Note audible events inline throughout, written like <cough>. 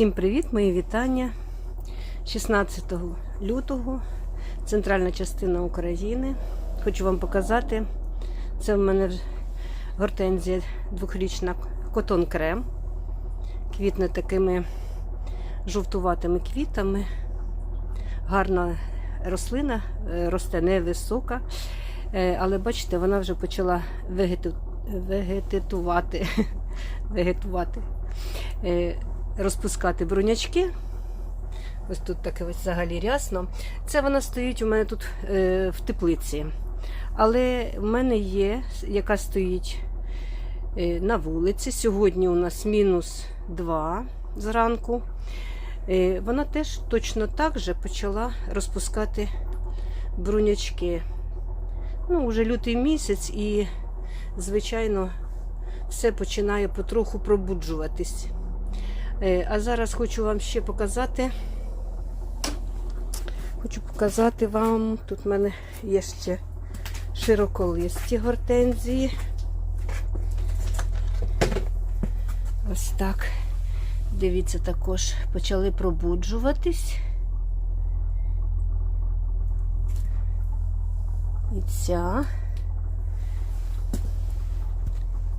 Всім привіт, мої вітання. 16 лютого, центральна частина України. Хочу вам показати. Це в мене гортензія двохрічна котон крем. Квітне такими жовтуватими квітами. Гарна рослина, е, росте невисока, е, але бачите, вона вже почала вегету... <laughs> вегетувати. Розпускати брунячки. Ось тут таке ось взагалі рясно. Це вона стоїть у мене тут е, в теплиці. Але в мене є, яка стоїть е, на вулиці. Сьогодні у нас мінус 2 зранку. Е, вона теж точно так же почала розпускати брунячки. Ну, вже лютий місяць і, звичайно, все починає потроху пробуджуватись. Е, А зараз хочу вам ще показати. Хочу показати вам, тут в мене є ще широколисті гортензії. Ось так. Дивіться, також почали пробуджуватись. І ця.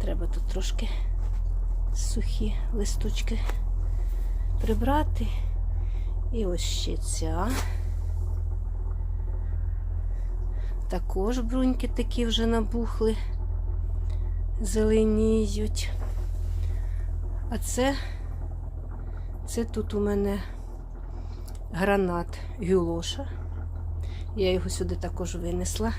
Треба тут трошки сухі листочки прибрати. І ось ще ця. Також бруньки такі вже набухли, зеленіють. А це, це тут у мене гранат гюлоша. Я його сюди також винесла.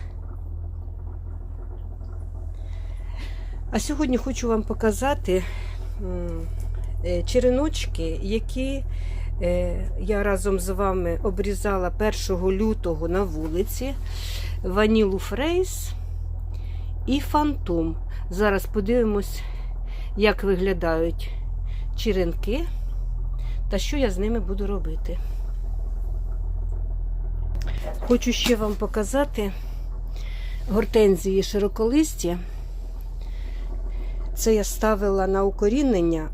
А сьогодні хочу вам показати череночки, які е, я разом з вами обрізала 1 лютого на вулиці. Ванілу Фрейс і Фантом. Зараз подивимось, як виглядають черенки та що я з ними буду робити. Хочу ще вам показати гортензії широколисті. Це я ставила на укорінення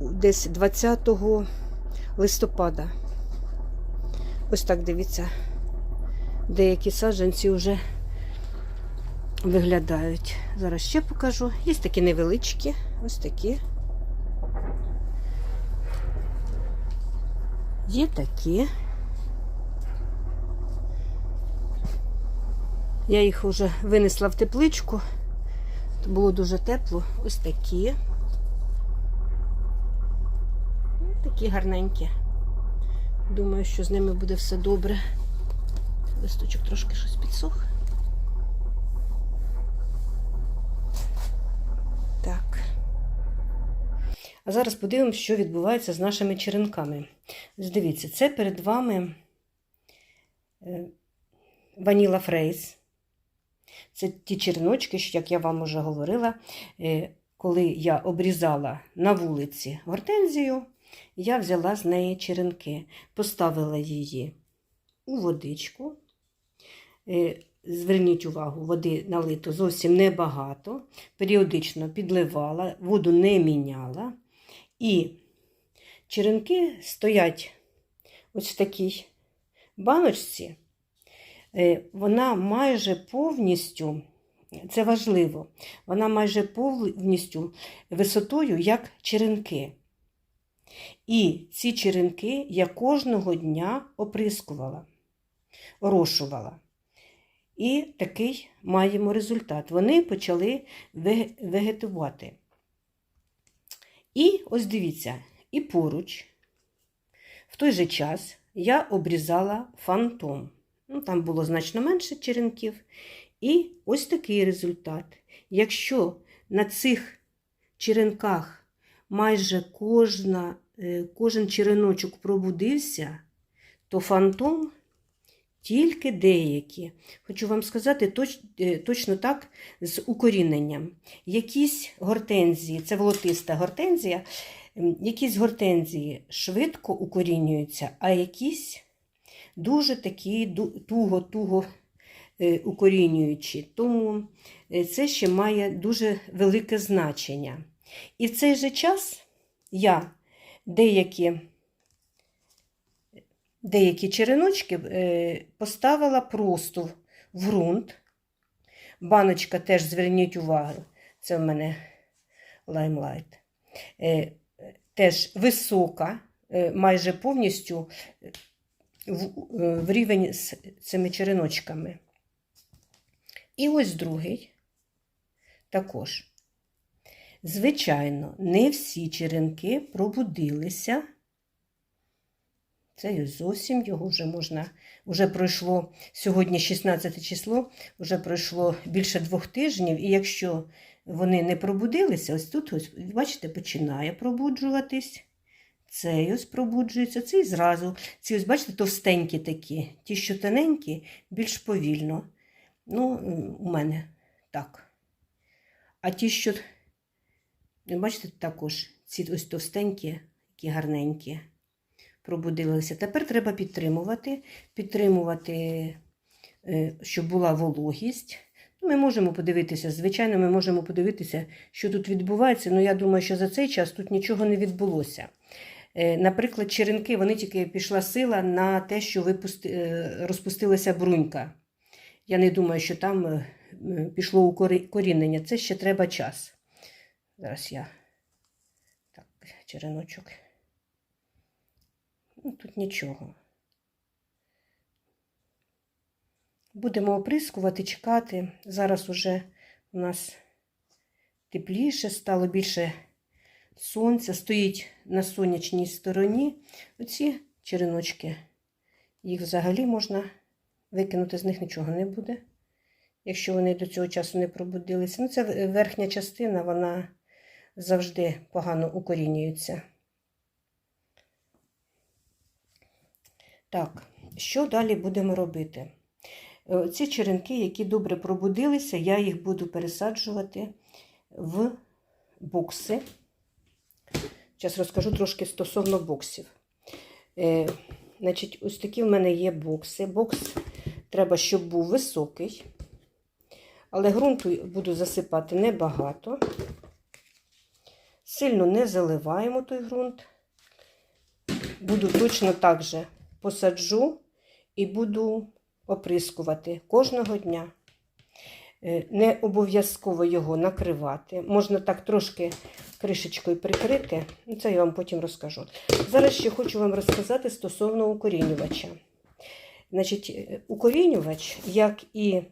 десь 20 листопада. Ось так дивіться, деякі саджанці вже виглядають. Зараз ще покажу. Є такі невеличкі, ось такі. Є такі. Я їх вже винесла в тепличку. Було дуже тепло. Ось такі. Такі гарненькі. Думаю, що з ними буде все добре. Листочок трошки щось підсох. Так. А зараз подивимося, що відбувається з нашими черенками. Дивіться, це перед вами Ваніла Фрейс. Це ті черночки, як я вам вже говорила, е, коли я обрізала на вулиці гортензію, я взяла з неї черенки, поставила її у водичку. Е, Зверніть увагу, води налито зовсім небагато, періодично підливала, воду не міняла. І черенки стоять ось в такій баночці. Е, Вона майже повністю, це важливо, вона майже повністю висотою, як черенки. І ці черенки я кожного дня оприскувала, орошувала. І такий маємо результат. Вони почали вегетувати. І ось дивіться, і поруч, в той же час я обрізала фантом. Ну, Там було значно менше черенків. І ось такий результат. Якщо на цих черенках майже кожна, е, кожен череночок пробудився, то фантом тільки деякі. Хочу вам сказати точ, е, точно так з укоріненням. Якісь гортензії, це волотиста гортензія, якісь гортензії швидко укорінюються, а якісь дуже такі туго-туго е, укорінюючі. Тому е, це ще має дуже велике значення. І в цей же час я деякі, деякі череночки е, поставила просто в ґрунт. Баночка теж зверніть увагу, це в мене лаймлайт. Теж висока, майже повністю в, е, в рівень з цими череночками. І ось другий також. Звичайно, не всі черенки пробудилися. Це ось зовсім його вже можна, вже пройшло сьогодні 16 число, вже пройшло більше двох тижнів, і якщо вони не пробудилися, ось тут, ось, бачите, починає пробуджуватись. Цей ось пробуджується, цей зразу. Ці ось, бачите, товстенькі такі. Ті, що тоненькі, більш повільно. Ну, у мене так. А ті, що, бачите, також ці ось товстенькі, які гарненькі, пробудилися. Тепер треба підтримувати, підтримувати, е, щоб була вологість. Ну, Ми можемо подивитися, звичайно, ми можемо подивитися, що тут відбувається. але я думаю, що за цей час тут нічого не відбулося. Е, Наприклад, черенки, вони тільки пішла сила на те, що випусти, е, розпустилася брунька. Я не думаю, що там е, пішло укорінення. Це ще треба час. Зараз я так, череночок. Ну, тут нічого. Будемо оприскувати, чекати. Зараз уже у нас тепліше, стало більше сонця, стоїть на сонячній стороні. Оці череночки, їх взагалі можна викинути, з них нічого не буде, якщо вони до цього часу не пробудилися. Ну, це верхня частина, вона завжди погано укорінюється. Так, що далі будемо робити? Е, Ці черенки, які добре пробудилися, я їх буду пересаджувати в бокси. Зараз розкажу трошки стосовно боксів. Е, значить, ось такі в мене є бокси. Бокс треба, щоб був високий, але ґрунту буду засипати небагато. Сильно не заливаємо той ґрунт. Буду точно так же посаджу і буду оприскувати кожного дня. Е, Не обов'язково його накривати. Можна так трошки кришечкою прикрити. Ну, Це я вам потім розкажу. Зараз ще хочу вам розказати стосовно укорінювача. Значить, е, укорінювач, як і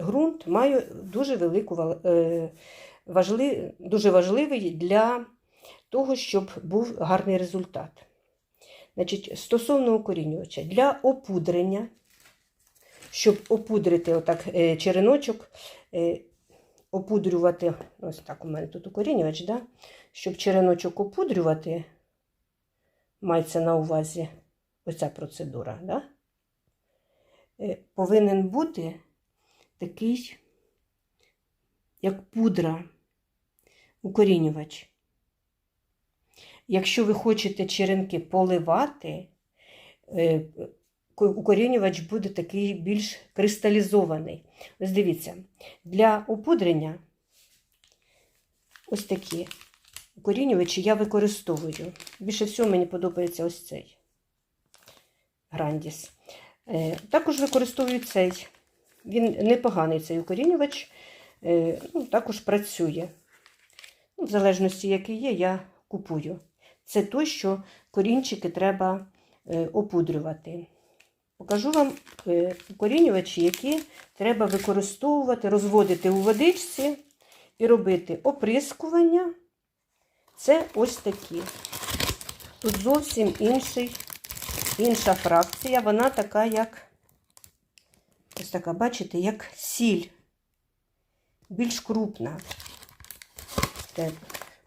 ґрунт, має дуже велику е, дуже важливий для того, щоб був гарний результат. Значить, стосовно укорінювача, для опудрення, щоб опудрити отак е, череночок, е, опудрювати, ось так у мене тут укорінювач, да? щоб череночок опудрювати, мається на увазі оця процедура, да? е, повинен бути такий, як пудра, укорінювач. Якщо ви хочете черенки поливати, укорінювач буде такий більш кристалізований. Ось дивіться, для опудрення ось такі укорінювачі я використовую. Більше всього мені подобається ось цей Грандіс. Е, Також використовую цей. Він непоганий цей укорінювач, е, ну, також працює. Ну, в залежності, який є, я купую. Це той, що корінчики треба е, опудрювати. Покажу вам е, укорінювачі, які треба використовувати, розводити у водичці і робити оприскування. Це ось такі. Тут зовсім інший, інша фракція. Вона така, як, ось така, бачите, як сіль, більш крупна.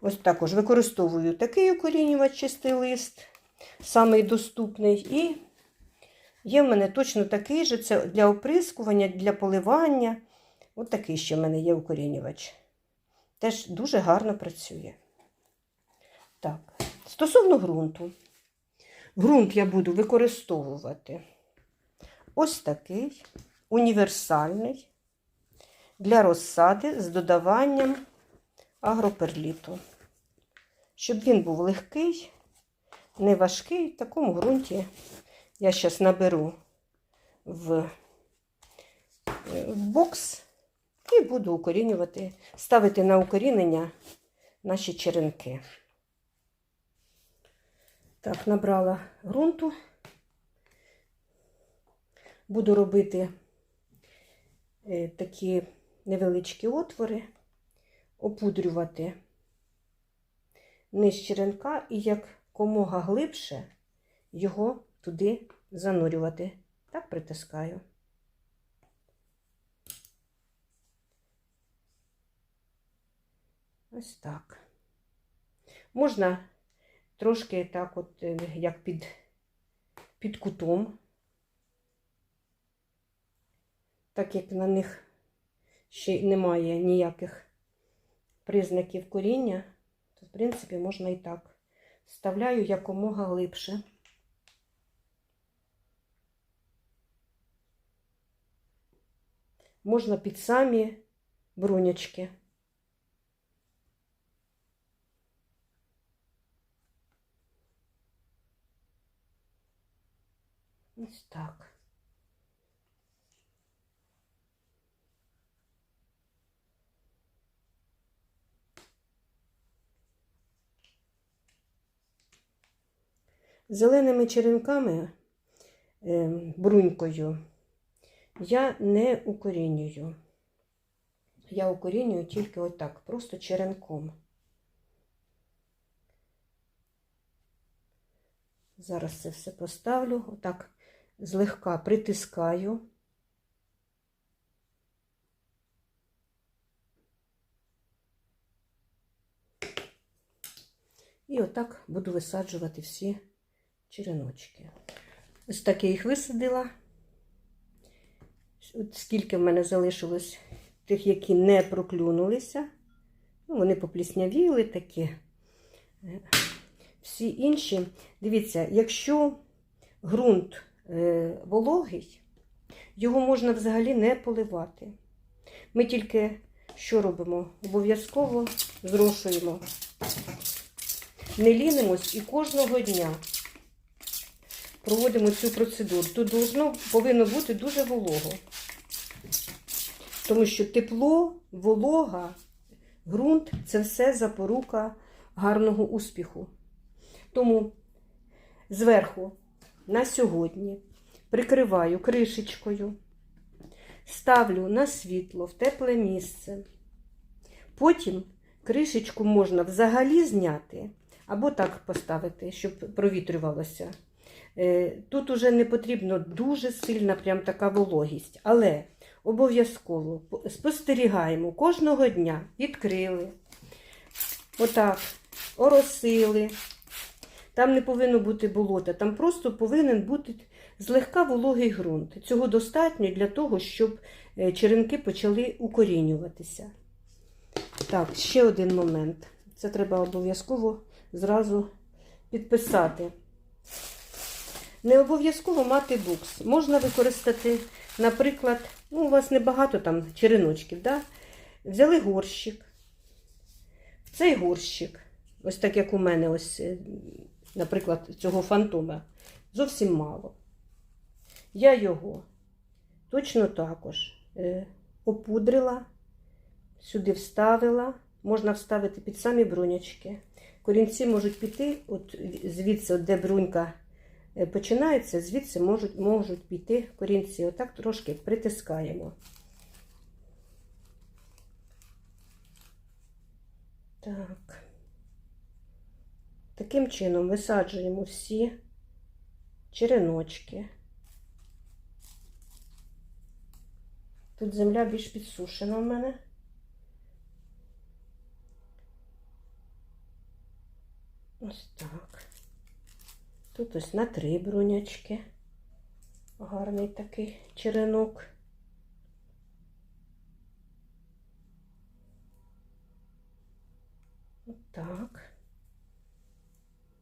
Ось також використовую такий укорінювач чистий лист, самий доступний. І є в мене точно такий же, це для оприскування, для поливання. Ось такий ще в мене є укорінювач. Теж дуже гарно працює. Так, стосовно ґрунту. Ґрунт я буду використовувати ось такий універсальний для розсади з додаванням агроперліту. Щоб він був легкий, не важкий. В такому ґрунті я зараз наберу в, е, в бокс і буду укорінювати, ставити на укорінення наші черенки. Так, набрала ґрунту. Буду робити е, такі невеличкі отвори, опудрювати низ черенка і якомога глибше його туди занурювати. Так притискаю. Ось так. Можна трошки так, от, е, як під, під кутом, так як на них ще немає ніяких признаків коріння, то, в принципі, можна і так. Вставляю якомога глибше. Можна під самі брунячки. Ось так. Зеленими черенками, е, брунькою, я не укорінюю. Я укорінюю тільки отак, просто черенком. Зараз це все поставлю, отак злегка притискаю. І отак буду висаджувати всі череночки. Ось так я їх висадила. От скільки в мене залишилось тих, які не проклюнулися. Ну, вони попліснявіли такі. Всі інші, дивіться, якщо ґрунт е, вологий, його можна взагалі не поливати. Ми тільки що робимо? Обов'язково зрошуємо. Не лінимось і кожного дня проводимо цю процедуру. Тут должно, повинно бути дуже волого. Тому що тепло, волога, ґрунт це все запорука гарного успіху. Тому зверху на сьогодні прикриваю кришечкою, ставлю на світло в тепле місце. Потім кришечку можна взагалі зняти, або так поставити, щоб провітрювалося. Е, Тут уже не потрібно дуже сильна прям така вологість, але обов'язково спостерігаємо кожного дня, відкрили, отак, оросили. Там не повинно бути болота, там просто повинен бути злегка вологий ґрунт. Цього достатньо для того, щоб е, черенки почали укорінюватися. Так, ще один момент. Це треба обов'язково зразу підписати. Не обов'язково мати букс. Можна використати, наприклад, ну, у вас небагато там череночків. Да? Взяли горщик. В цей горщик, ось так як у мене, ось, е, наприклад, цього фантома, зовсім мало. Я його точно також е, опудрила, сюди вставила, можна вставити під самі брунячки. Корінці можуть піти, от звідси, от де брунька починається, звідси можуть, можуть піти корінці. Отак трошки притискаємо. Так. Таким чином висаджуємо всі череночки. Тут земля більш підсушена в мене. Ось так. Тут ось на три брунячки. Гарний такий черенок. Отак.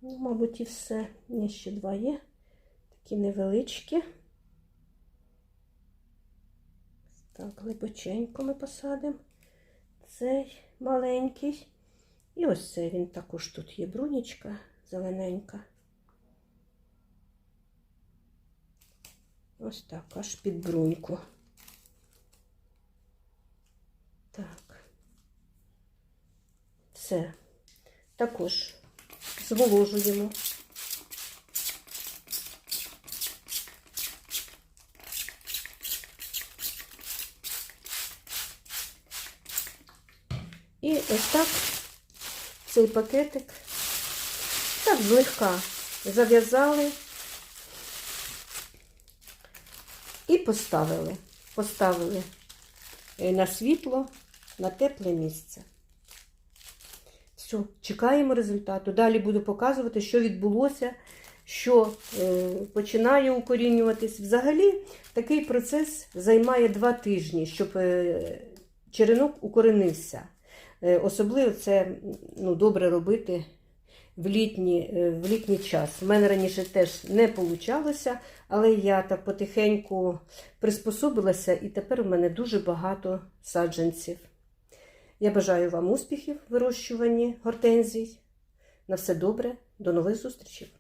Ну, мабуть, і все. Ні, ще два є. Такі невеличкі. Так, глибоченько ми посадимо. Цей маленький. І ось цей він також тут є брунічка зелененька. Ось так, аж під бруньку. Так. Все. Також зволожуємо. І ось так цей пакетик так злегка зав'язали і поставили. Поставили е, на світло, на тепле місце. Все, чекаємо результату. Далі буду показувати, що відбулося, що е, починає укорінюватись. Взагалі, такий процес займає два тижні, щоб е, черенок укоренився. Особливо це ну, добре робити в літній, е, в літній час. У мене раніше теж не вийшло, але я так потихеньку приспособилася, і тепер у мене дуже багато саджанців. Я бажаю вам успіхів в вирощуванні гортензій. На все добре, до нових зустрічей!